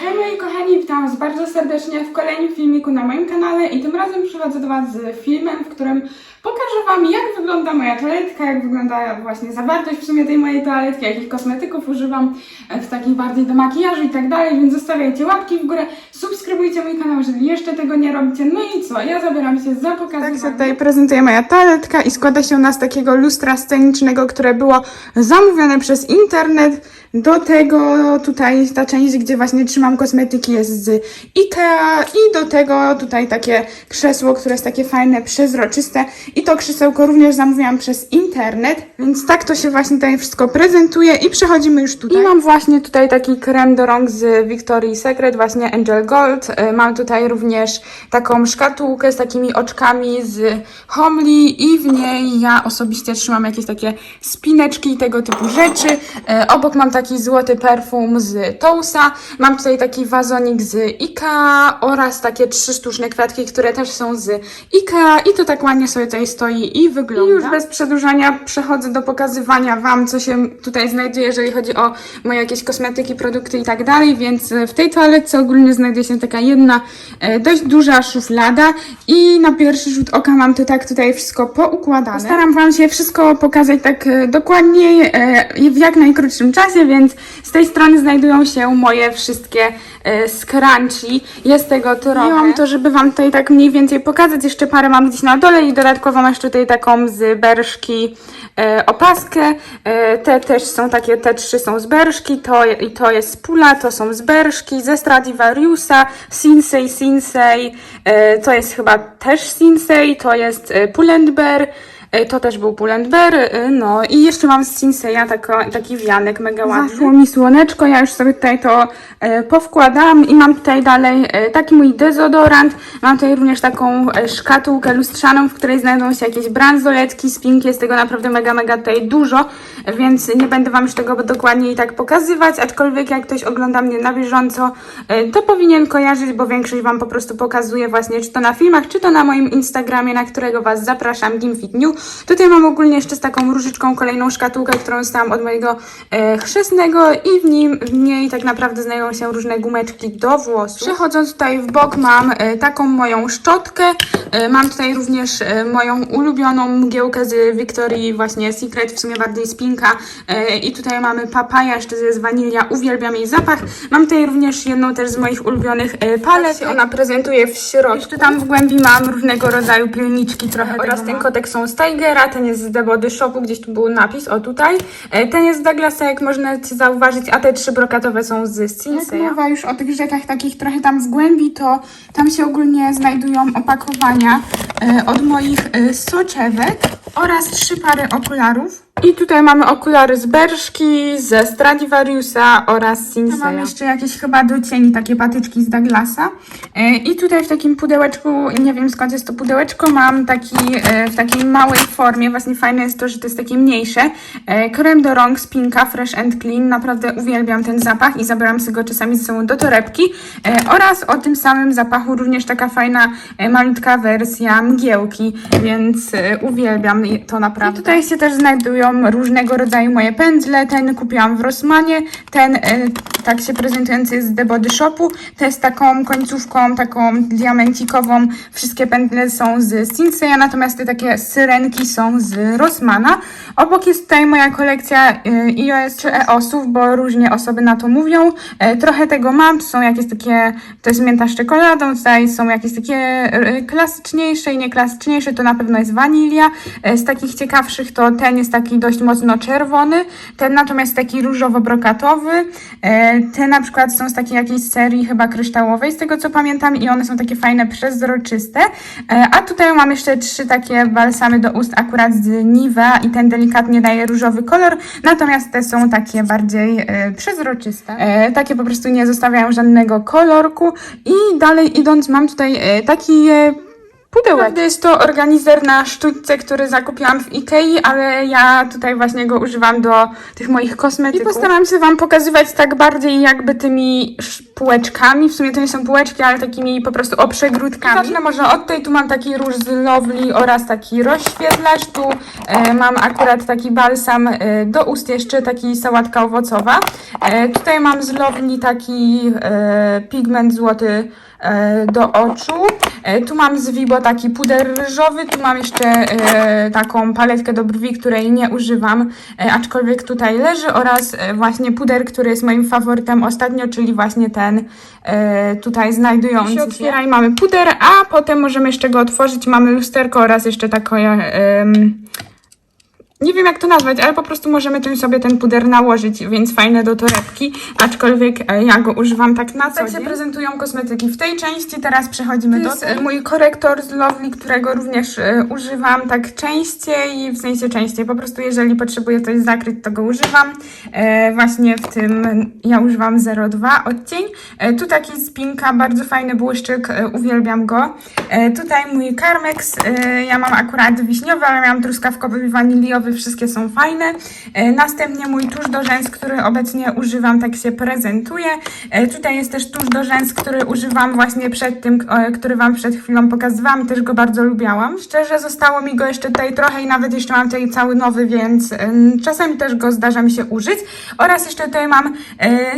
Hej moi kochani, witam Was bardzo serdecznie w kolejnym filmiku na moim kanale i tym razem przychodzę do Was z filmem, w którym pokażę Wam jak wygląda moja toaletka, jak wygląda właśnie zawartość w sumie tej mojej toaletki, jakich kosmetyków używam e, w takich bardziej do makijażu i tak dalej, więc zostawiajcie łapki w górę, subskrybujcie mój kanał, jeżeli jeszcze tego nie robicie. No i co, ja zabieram się za pokazywanie. Tak się tutaj prezentuje moja toaletka i składa się ona z takiego lustra scenicznego, które było zamówione przez internet. Do tego tutaj ta część, gdzie właśnie trzymam kosmetyki jest z Ikea i do tego tutaj takie krzesło, które jest takie fajne, przezroczyste i to krzesełko również zamówiłam przez internet, więc tak to się właśnie tutaj wszystko prezentuje i przechodzimy już tutaj. I mam właśnie tutaj taki krem do rąk z Victoria's Secret, właśnie Angel Gold. Y, Mam tutaj również taką szkatułkę z takimi oczkami z Homely i w niej ja osobiście trzymam jakieś takie spineczki i tego typu rzeczy. E, Obok mam taki złoty perfum z Tousa. Mam tutaj taki wazonik z Ikea oraz takie trzy sztuczne kwiatki, które też są z Ikea i to tak ładnie sobie tutaj stoi i wygląda. I już bez przedłużania przechodzę do pokazywania Wam, co się tutaj znajduje, jeżeli chodzi o moje jakieś kosmetyki, produkty i tak dalej, więc e, w tej toaletce ogólnie znajduje się taka jedna e, dość duża szuflada i na pierwszy rzut oka mam to tak tutaj wszystko poukładane. Staram Wam się wszystko pokazać tak e, dokładniej i w jak najkrótszym czasie, więc z tej strony znajdują się moje wszystkie e, scrunchie. Jest tego trochę. Miałam to, żeby Wam tutaj tak mniej więcej pokazać. Jeszcze parę mam gdzieś na dole i dodatkowo masz tutaj taką z berszki e, opaskę. E, te też są takie, te trzy są z berszki, to, i to jest pula, to są z berszki, ze Stradivariusa, Sinsei, Sinsei, to jest chyba też Sinsei, to jest Pull&Bear, To też był Pull&Bear, e, no i jeszcze mam z Sinseya taki wianek mega ładny. Zaszło mi słoneczko, ja już sobie tutaj to e, powkładałam i mam tutaj dalej e, taki mój dezodorant. Mam tutaj również taką e, szkatułkę lustrzaną, w której znajdą się jakieś bransoletki, spinki, jest tego naprawdę mega, mega tutaj dużo, więc nie będę Wam już tego dokładnie i tak pokazywać, aczkolwiek jak ktoś ogląda mnie na bieżąco, e, to powinien kojarzyć, bo większość Wam po prostu pokazuje właśnie, czy to na filmach, czy to na moim Instagramie, na którego Was zapraszam, Gimfit New. Tutaj mam ogólnie jeszcze z taką różyczką kolejną szkatułkę, którą dostałam od mojego e, chrzestnego i w, nim, w niej tak naprawdę znajdują się różne gumeczki do włosów. Przechodząc tutaj w bok mam e, taką moją szczotkę, e, mam tutaj również e, moją ulubioną mgiełkę z Victorii właśnie Secret, w sumie bardziej spinka e, i tutaj mamy papaja, jeszcze jest wanilia, uwielbiam jej zapach. Mam tutaj również jedną też z moich ulubionych e, palet, ona prezentuje w środku. Jeszcze tam w głębi mam różnego rodzaju pilniczki trochę oraz ten kotek są z Tigera, ten jest z The Body Shopu, gdzieś tu był napis, o tutaj. E, Ten jest z Douglasa, jak można zauważyć, a te trzy brokatowe są z Sinseya. Jak mowa już o tych rzeczach takich trochę tam w głębi, to tam się ogólnie znajdują opakowania e, od moich e, soczewek oraz trzy pary okularów. I tutaj mamy okulary z Berszki, ze Stradivariusa oraz Sinseya. Mam jeszcze jakieś chyba do cieni takie patyczki z Douglasa. E, I tutaj w takim pudełeczku, nie wiem skąd jest to pudełeczko, mam taki e, w takiej małej formie. Właśnie fajne jest to, że to jest takie mniejsze. E, Krem do rąk z Pinka Fresh and Clean. Naprawdę uwielbiam ten zapach i zabieram sobie go czasami ze sobą do torebki. Oraz o tym samym zapachu również taka fajna, malutka wersja mgiełki, więc uwielbiam to naprawdę. I tutaj się też znajdują różnego rodzaju moje pędzle. Ten kupiłam w Rossmanie, ten e, tak się prezentujący jest z The Body Shopu. Te z taką końcówką, taką diamencikową. Wszystkie pędzle są z Sinseya, natomiast te takie syrenki są z Rossmana. Obok jest tutaj moja kolekcja e, iOS czy EOS-ów, bo różnie osoby na to mówią. E, Trochę tego mam, to są jakieś takie, to jest mięta z czekoladą, tutaj są jakieś takie klasyczniejsze i nieklasyczniejsze, to na pewno jest wanilia. Z takich ciekawszych to ten jest taki dość mocno czerwony, ten natomiast taki różowo-brokatowy. E, Te na przykład są z takiej jakiejś serii chyba kryształowej, z tego co pamiętam i one są takie fajne, przezroczyste. E, A tutaj mam jeszcze trzy takie balsamy do ust akurat z Nivea i ten delikatnie daje różowy kolor, natomiast te są takie bardziej e, przezroczyste. Takie po prostu nie zostawiają żadnego kolorku i dalej idąc mam tutaj taki pudełek. Jest to organizer na sztućce, który zakupiłam w Ikei, ale ja tutaj właśnie go używam do tych moich kosmetyków. I postaram się Wam pokazywać tak bardziej jakby tymi półeczkami. W sumie to nie są półeczki, ale takimi po prostu oprzegródkami. Zacznę może od tej. Tu mam taki róż z Lovely oraz taki rozświetlacz. Tu e, mam akurat taki balsam e, do ust, jeszcze taki sałatka owocowa. E, tutaj mam z Lovely taki e, pigment złoty do oczu. E, Tu mam z Vibo taki puder ryżowy, tu mam jeszcze e, taką paletkę do brwi, której nie używam, e, aczkolwiek tutaj leży oraz e, właśnie puder, który jest moim faworytem ostatnio, czyli właśnie ten e, tutaj znajdujący się. Otwiera i mamy puder, a potem możemy jeszcze go otworzyć. Mamy lusterko oraz jeszcze em, nie wiem jak to nazwać, ale po prostu możemy tym sobie ten puder nałożyć, więc fajne do torebki, aczkolwiek e, ja go używam tak na co Tak się prezentują kosmetyki w tej części, teraz przechodzimy do jest, mój korektor z Lovely, którego również e, używam tak częściej, w sensie częściej, po prostu jeżeli potrzebuję coś zakryć, to go używam. E, właśnie w tym ja używam 02 odcień. E, tu taki spinka, bardzo fajny błyszczyk, e, uwielbiam go. E, tutaj mój Carmex, e, ja mam akurat wiśniowy, ale miałam truskawkowy i wszystkie są fajne. E, następnie mój tusz do rzęs, który obecnie używam, tak się prezentuje. E, tutaj jest też tusz do rzęs, który używam właśnie przed tym, e, który Wam przed chwilą pokazywałam, też go bardzo lubiałam. Szczerze zostało mi go jeszcze tutaj trochę i nawet jeszcze mam tutaj cały nowy, więc czasami też go zdarza mi się użyć. Oraz jeszcze tutaj mam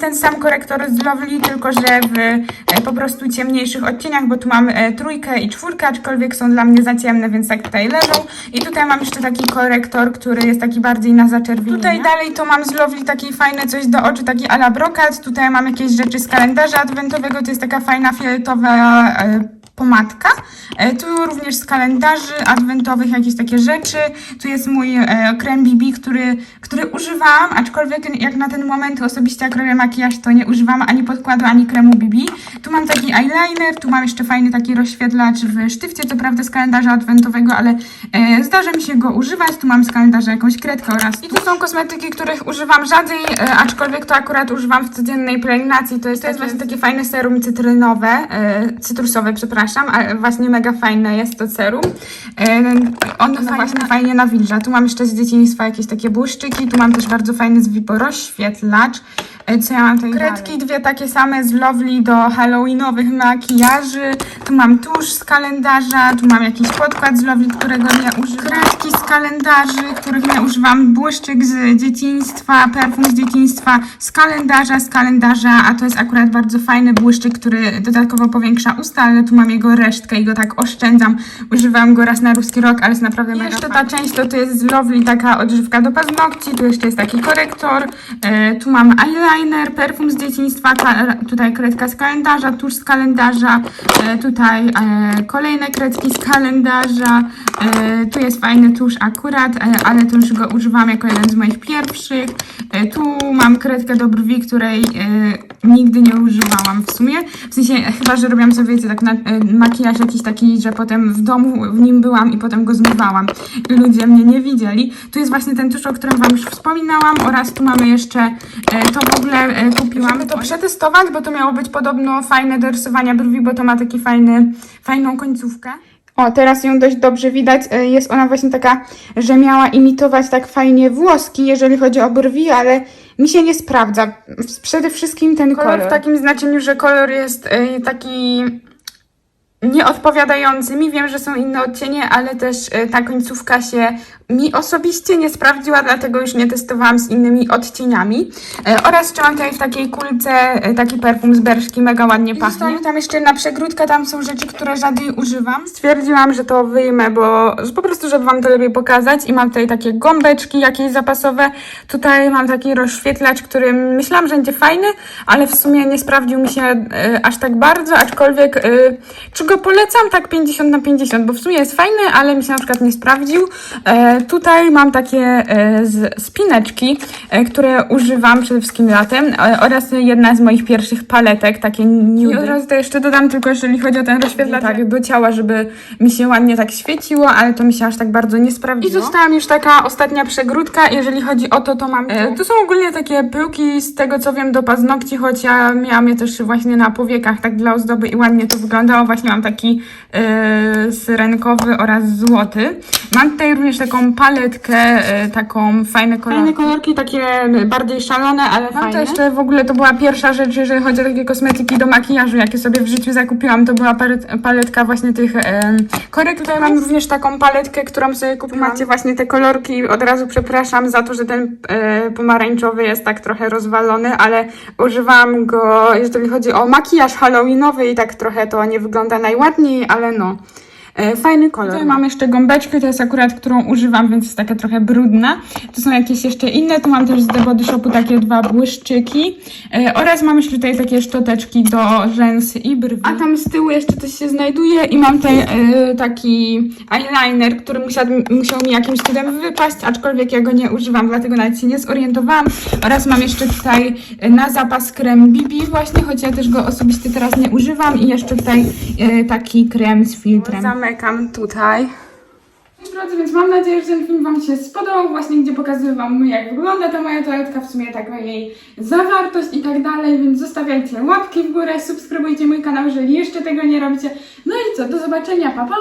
ten sam korektor z Lovely, tylko że w po prostu ciemniejszych odcieniach, bo tu mam trójkę i czwórkę, aczkolwiek są dla mnie za ciemne, więc tak tutaj leżą. I tutaj mam jeszcze taki korektor, który jest taki bardziej na zaczerwienienie. Tutaj dalej to mam z Lovely taki fajne coś do oczu, taki ala brokat. Tutaj mam jakieś rzeczy z kalendarza adwentowego, to jest taka fajna fioletowa e, pomadka. E, Tu również z kalendarzy adwentowych jakieś takie rzeczy. Tu jest mój e, krem BB, który, który używałam, aczkolwiek jak na ten moment osobiście jak robię makijaż, to nie używam ani podkładu, ani kremu BB. Tu mam taki eyeliner, tu mam jeszcze fajny taki rozświetlacz w sztywcie, co prawda z kalendarza adwentowego, ale e, zdarza mi się go używać. Tu mam z kalendarza jakąś kredkę oraz... I tu są kosmetyki, których używam rzadziej, e, aczkolwiek to akurat używam w codziennej pielęgnacji. To jest, to jest właśnie takie fajne serum cytrynowe, e, cytrusowe, przepraszam, a właśnie mega fajne jest to serum. E, ono właśnie fajnie nawilża. Tu mam jeszcze z dzieciństwa jakieś takie błyszczyki, tu mam też bardzo fajny z Vibo rozświetlacz. E, Co ja mam tutaj? Kredki dwie takie same z Lovely do halloweenowych makijaży. Tu mam tusz z kalendarza, tu mam jakiś podkład z Lovely, którego nie używam. Kredki z kalendarzy, których nie używam. Błyszczyk z dzieciństwa, perfum z dzieciństwa, z kalendarza, z kalendarza, a to jest akurat bardzo fajny błyszczyk, który dodatkowo powiększa usta, ale tu mam jego resztkę i go tak oszczędzam. Używam go raz na ruski rok, ale jest naprawdę mega Jeszcze ta część to, to jest z Lovely taka odżywka do paznokci, tu jeszcze jest taki korektor, e, tu mam eyeliner, perfum z dzieciństwa, tutaj kredka z kalendarza, tusz z kalendarza, e, tutaj e, kolejne kredki z kalendarza, e, tu jest fajny tusz akurat, ale to już go używam jako jeden z moich pierwszych, tu mam kredkę do brwi, której nigdy nie używałam w sumie, w sensie chyba, że robiłam sobie wiecie, tak na, e, makijaż jakiś taki, że potem w domu w nim byłam i potem go zmywałam i ludzie mnie nie widzieli. Tu jest właśnie ten tusz, o którym Wam już wspominałam oraz tu mamy jeszcze, e, to w ogóle e, kupiłam. Żeby to przetestować, bo to miało być podobno fajne do rysowania brwi, bo to ma taki fajny, fajną końcówkę. O, teraz ją dość dobrze widać. E, Jest ona właśnie taka, że miała imitować tak fajnie włoski, jeżeli chodzi o brwi, ale mi się nie sprawdza. Przede wszystkim ten kolor. w takim znaczeniu, że kolor jest e, taki nieodpowiadający mi. Wiem, że są inne odcienie, ale też e, ta końcówka się mi osobiście nie sprawdziła, dlatego już nie testowałam z innymi odcieniami. E, oraz jeszcze mam tutaj w takiej kulce e, taki perfum z Berszki, mega ładnie pachnie. Została mi tam jeszcze jedna przegródka, tam są rzeczy, które rzadziej używam. Stwierdziłam, że to wyjmę, bo że po prostu, żeby Wam to lepiej pokazać i mam tutaj takie gąbeczki jakieś zapasowe. Tutaj mam taki rozświetlacz, który myślałam, że będzie fajny, ale w sumie nie sprawdził mi się e, aż tak bardzo, aczkolwiek e, czy go polecam tak 50 na 50, bo w sumie jest fajny, ale mi się na przykład nie sprawdził. E, tutaj mam takie e, spineczki, e, które używam przede wszystkim latem e, oraz jedna z moich pierwszych paletek, takie nude. I od razu to jeszcze dodam tylko, jeżeli chodzi o ten rozświetlacz tak, do ciała, żeby mi się ładnie tak świeciło, ale to mi się aż tak bardzo nie sprawdziło. I została mi już taka ostatnia przegródka, jeżeli chodzi o to, to mam tu. E, tu są ogólnie takie pyłki z tego, co wiem, do paznokci, choć ja miałam je też właśnie na powiekach, tak dla ozdoby i ładnie to wyglądało. Właśnie mam taki e, syrenkowy oraz złoty. Mam tutaj również taką paletkę, e, taką fajne kolorki. Fajne kolorki, takie bardziej szalone, ale Mam fajne. to jeszcze w ogóle, to była pierwsza rzecz, jeżeli chodzi o takie kosmetyki do makijażu, jakie sobie w życiu zakupiłam. To była palet- paletka właśnie tych korek. Tutaj mam również taką paletkę, którą sobie kupiłam. Macie właśnie te kolorki. Od razu przepraszam za to, że ten e, pomarańczowy jest tak trochę rozwalony, ale używam go, jeżeli chodzi o makijaż halloweenowy i tak trochę to nie wygląda najładniej, ale no. E, Fajny kolor. Tutaj mam jeszcze gąbeczkę, to jest akurat, którą używam, więc jest taka trochę brudna. Tu są jakieś jeszcze inne, tu mam też z The Body Shopu takie dwa błyszczyki e, oraz mam jeszcze tutaj takie szczoteczki do rzęs i brwi. A tam z tyłu jeszcze coś się znajduje i mam tutaj e, taki eyeliner, który musiał, musiał mi jakimś cudem wypaść, aczkolwiek ja go nie używam, dlatego nawet się nie zorientowałam. Oraz mam jeszcze tutaj e, na zapas krem BB właśnie, choć ja też go osobiście teraz nie używam i jeszcze tutaj taki krem z filtrem. Zamykam tutaj. Drodzy, więc mam nadzieję, że ten film Wam się spodobał, właśnie gdzie pokazuję Wam jak wygląda ta moja toaletka, w sumie taka jej zawartość i tak dalej, więc zostawiajcie łapki w górę, subskrybujcie mój kanał, jeżeli jeszcze tego nie robicie. No i co, do zobaczenia, pa pa!